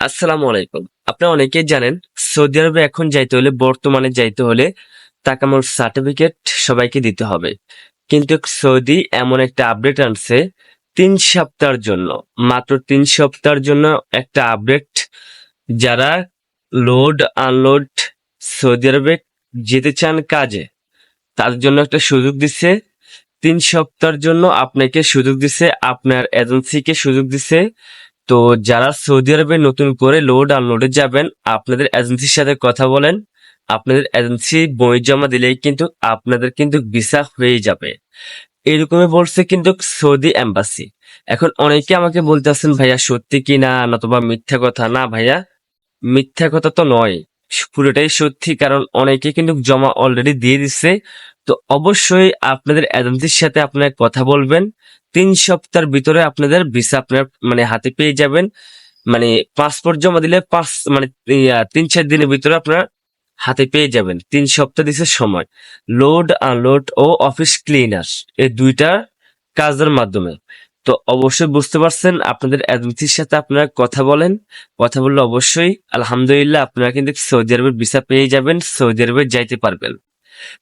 আসসালামু আলাইকুম। আপনি অনেকেই জানেন, সৌদি আরবে এখন যাইতে হলে, বর্তমানে যাইতে হলে তাকামোর সার্টিফিকেট সবাইকে দিতে হবে। কিন্তু সৌদি এমন একটা আপডেট আনছে তিন সপ্তাহের জন্য। মাত্র তিন সপ্তাহের জন্য একটা আপডেট যারা লোড আনলোড সৌদি আরবে যেতে চান কাজে তাদের জন্য একটা সুযোগ দিচ্ছে তিন সপ্তাহের জন্য আপনাকে সুযোগ দিছে, আপনার এজেন্সিকে সুযোগ দিছে। তো যারা সৌদি আরবে নতুন করে লোড আনলোডে যাবেন, আপনাদের এজেন্সির সাথে কথা বলেন। আপনাদের এজেন্সি বই জমা দিলেই কিন্তু আপনাদের কিন্তু ভিসা হয়ে যাবে। এরকমই বলছে কিন্তু সৌদি এম্বাসি এখন অনেকে আমাকে বলতেছেন ভাইয়া, সত্যি কি না? নতুবা মিথ্যা কথা? না ভাইয়া, মিথ্যা কথা তো নয়। পুরোটাই সত্যি, কারণ অনেকে কিন্তু জমা অলরেডি দিয়ে দিচ্ছে তো অবশ্যই আপনাদের এজেন্সির সাথে আপনার কথা বলবেন। তিন সপ্তাহের ভিতরে আপনাদের ভিসা আপনার মানে হাতে পেয়ে যাবেন। মানে পাসপোর্ট জমা দিলে পাঁচ মানে তিন চার দিনের ভিতরে আপনার হাতে পেয়ে যাবেন। তিন সপ্তাহ দিছে সময়। লোড আনলোড ও অফিস ক্লিনার এই দুইটা কাজের মাধ্যমে। তো অবশ্যই বুঝতে পারছেন, আপনাদের এজেন্সির সাথে আপনারা কথা বলেন। কথা বললে অবশ্যই, আলহামদুলিল্লাহ, আপনারা কিন্তু সৌদি আরবের ভিসা পেয়ে যাবেন, সৌদি আরবে যাইতে পারবেন।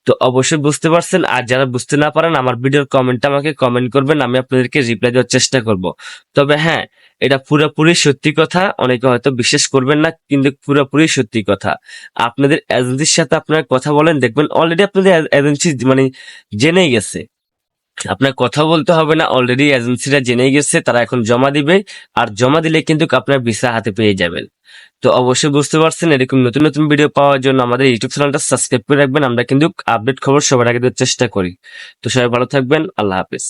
তো অবশ্যই বুঝতে পারছেন। আর যারা বুঝতে না পারেন, আমার ভিডিওর কমেন্টটা আমাকে কমেন্ট করবেন, আমি আপনাদেরকে রিপ্লাই দেওয়ার চেষ্টা করব। তবে হ্যাঁ এটা পুরোপুরি সত্যি কথা, অনেকে হয়তো বিশ্বাস করবেন না, কিন্তু পুরোপুরি সত্যি কথা। আপনাদের এজেন্সির সাথে আপনারা কথা বলেন, দেখবেন অলরেডি আপনাদের এজেন্সি মানে জেনেই গেছে। আপনার কথা বলতে হবে না অলরেডি এজেন্সিরা জেনে গেছে, তারা এখন জমা দিবে, আর জমা দিলে কিন্তু আপনার ভিসা হাতে পেয়ে যাবেন। তো অবশ্যই বুঝতে পারছেন, এরকম নতুন নতুন ভিডিও পাওয়ার জন্য আমাদের ইউটিউব চ্যানেলটা সাবস্ক্রাইব করে রাখবেন, আমরা কিন্তু আপডেট খবর সবার আগে দেওয়ার চেষ্টা করি। তো সবাই ভালো থাকবেন, আল্লাহ হাফিজ।